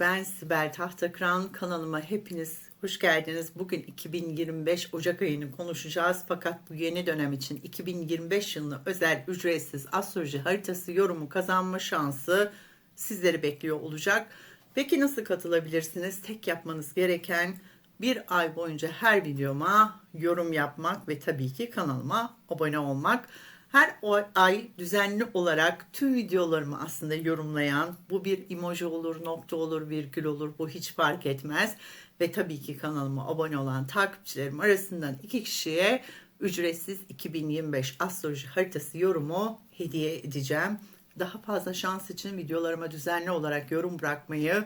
Ben Sibel Tahtakıran kanalıma hepiniz hoş geldiniz. Bugün 2025 Ocak ayını konuşacağız fakat bu yeni dönem için 2025 yılına özel ücretsiz astroloji haritası yorumu kazanma şansı sizleri bekliyor olacak. Peki nasıl katılabilirsiniz? Tek yapmanız gereken bir ay boyunca her videoma yorum yapmak ve tabii ki kanalıma abone olmak. Her ay düzenli olarak tüm videolarımı aslında yorumlayan, bu bir emoji olur, nokta olur, virgül olur, bu hiç fark etmez. Ve tabii ki kanalıma abone olan takipçilerim arasından iki kişiye ücretsiz 2025 astroloji haritası yorumu hediye edeceğim. Daha fazla şans için videolarıma düzenli olarak yorum bırakmayı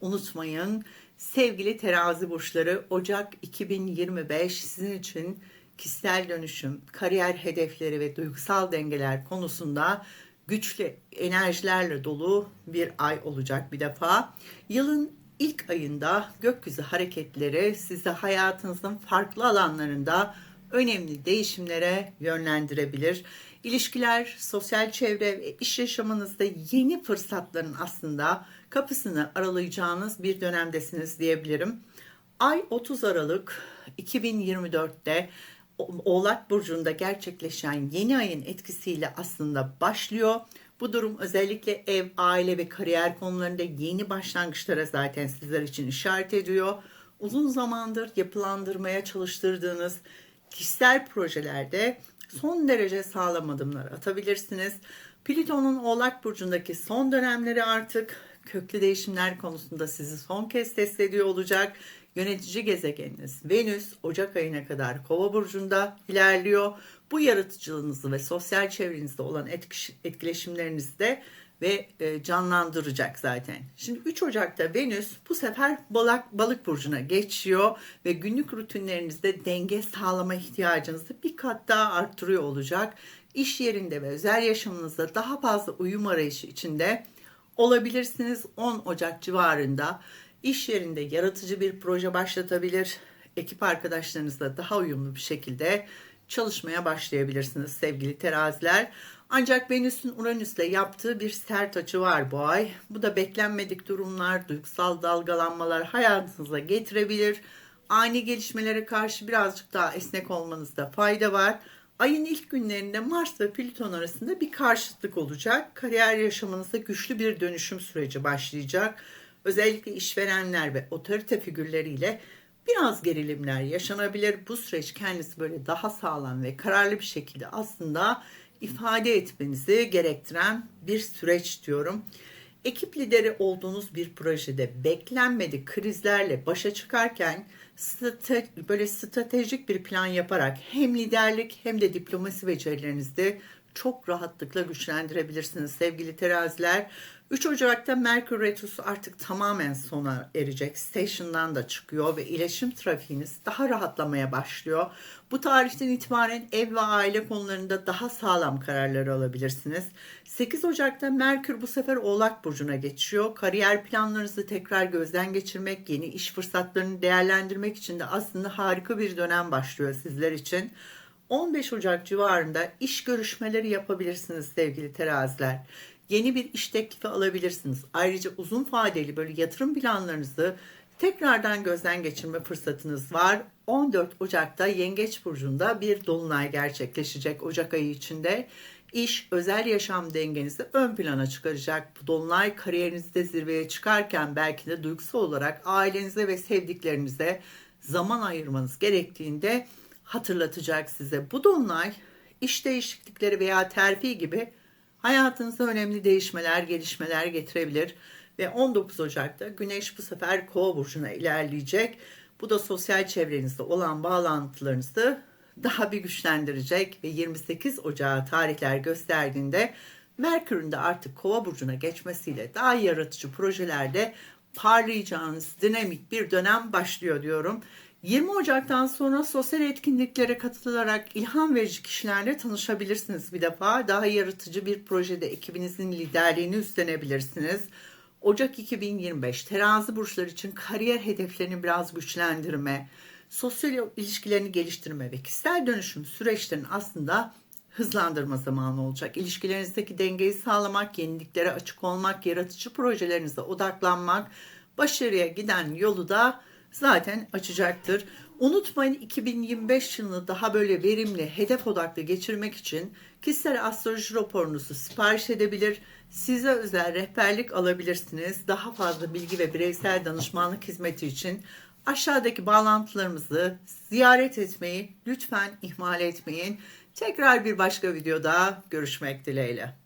unutmayın. Sevgili terazi burçları Ocak 2025 sizin için kişisel dönüşüm, kariyer hedefleri ve duygusal dengeler konusunda güçlü enerjilerle dolu bir ay olacak bir defa. Yılın ilk ayında gökyüzü hareketleri sizi hayatınızın farklı alanlarında önemli değişimlere yönlendirebilir. İlişkiler, sosyal çevre ve iş yaşamınızda yeni fırsatların aslında kapısını aralayacağınız bir dönemdesiniz diyebilirim. Ay 30 Aralık 2024'te Oğlak Burcu'nda gerçekleşen yeni ayın etkisiyle aslında başlıyor. Bu durum özellikle ev, aile ve kariyer konularında yeni başlangıçlara zaten sizler için işaret ediyor. Uzun zamandır yapılandırmaya çalıştırdığınız kişisel projelerde son derece sağlam adımlar atabilirsiniz. Plüton'un Oğlak Burcu'ndaki son dönemleri artık köklü değişimler konusunda sizi son kez test ediyor olacak. Yönetici gezegeniniz Venüs Ocak ayına kadar Kova burcunda ilerliyor. Bu yaratıcılığınızı ve sosyal çevrenizde olan etkiş- etkileşimlerinizde ve e, canlandıracak zaten. Şimdi 3 Ocak'ta Venüs bu sefer balık, balık burcuna geçiyor ve günlük rutinlerinizde denge sağlama ihtiyacınızı bir kat daha arttırıyor olacak. İş yerinde ve özel yaşamınızda daha fazla uyum arayışı içinde olabilirsiniz 10 Ocak civarında iş yerinde yaratıcı bir proje başlatabilir. Ekip arkadaşlarınızla daha uyumlu bir şekilde çalışmaya başlayabilirsiniz sevgili teraziler. Ancak Venüs'ün Uranüs'le yaptığı bir sert açı var bu ay. Bu da beklenmedik durumlar, duygusal dalgalanmalar hayatınıza getirebilir. Ani gelişmelere karşı birazcık daha esnek olmanızda fayda var. Ayın ilk günlerinde Mars ve Plüton arasında bir karşıtlık olacak. Kariyer yaşamınızda güçlü bir dönüşüm süreci başlayacak. Özellikle işverenler ve otorite figürleriyle biraz gerilimler yaşanabilir. Bu süreç kendisi böyle daha sağlam ve kararlı bir şekilde aslında ifade etmenizi gerektiren bir süreç diyorum. Ekip lideri olduğunuz bir projede beklenmedik krizlerle başa çıkarken strate- böyle stratejik bir plan yaparak hem liderlik hem de diplomasi becerilerinizi çok rahatlıkla güçlendirebilirsiniz sevgili teraziler. 3 Ocak'ta Merkür Retrosu artık tamamen sona erecek. Station'dan da çıkıyor ve iletişim trafiğiniz daha rahatlamaya başlıyor. Bu tarihten itibaren ev ve aile konularında daha sağlam kararlar alabilirsiniz. 8 Ocak'ta Merkür bu sefer Oğlak Burcu'na geçiyor. Kariyer planlarınızı tekrar gözden geçirmek, yeni iş fırsatlarını değerlendirmek için de aslında harika bir dönem başlıyor sizler için. 15 Ocak civarında iş görüşmeleri yapabilirsiniz sevgili teraziler. Yeni bir iş teklifi alabilirsiniz. Ayrıca uzun vadeli böyle yatırım planlarınızı tekrardan gözden geçirme fırsatınız var. 14 Ocak'ta Yengeç Burcu'nda bir dolunay gerçekleşecek Ocak ayı içinde. İş, özel yaşam dengenizi ön plana çıkaracak. Bu dolunay kariyerinizde zirveye çıkarken belki de duygusal olarak ailenize ve sevdiklerinize zaman ayırmanız gerektiğinde hatırlatacak size. Bu dolunay iş değişiklikleri veya terfi gibi hayatınıza önemli değişmeler, gelişmeler getirebilir. Ve 19 Ocak'ta Güneş bu sefer Kova burcuna ilerleyecek. Bu da sosyal çevrenizde olan bağlantılarınızı daha bir güçlendirecek ve 28 Ocağı tarihler gösterdiğinde Merkür'ün de artık Kova burcuna geçmesiyle daha yaratıcı projelerde parlayacağınız dinamik bir dönem başlıyor diyorum. 20 Ocak'tan sonra sosyal etkinliklere katılarak ilham verici kişilerle tanışabilirsiniz bir defa. Daha yaratıcı bir projede ekibinizin liderliğini üstlenebilirsiniz. Ocak 2025 terazi burçları için kariyer hedeflerini biraz güçlendirme, sosyal ilişkilerini geliştirme ve kişisel dönüşüm süreçlerinin aslında hızlandırma zamanı olacak. İlişkilerinizdeki dengeyi sağlamak, yeniliklere açık olmak, yaratıcı projelerinize odaklanmak, başarıya giden yolu da zaten açacaktır. Unutmayın 2025 yılını daha böyle verimli, hedef odaklı geçirmek için kişisel astroloji raporunuzu sipariş edebilir, size özel rehberlik alabilirsiniz. Daha fazla bilgi ve bireysel danışmanlık hizmeti için aşağıdaki bağlantılarımızı ziyaret etmeyi lütfen ihmal etmeyin. Tekrar bir başka videoda görüşmek dileğiyle.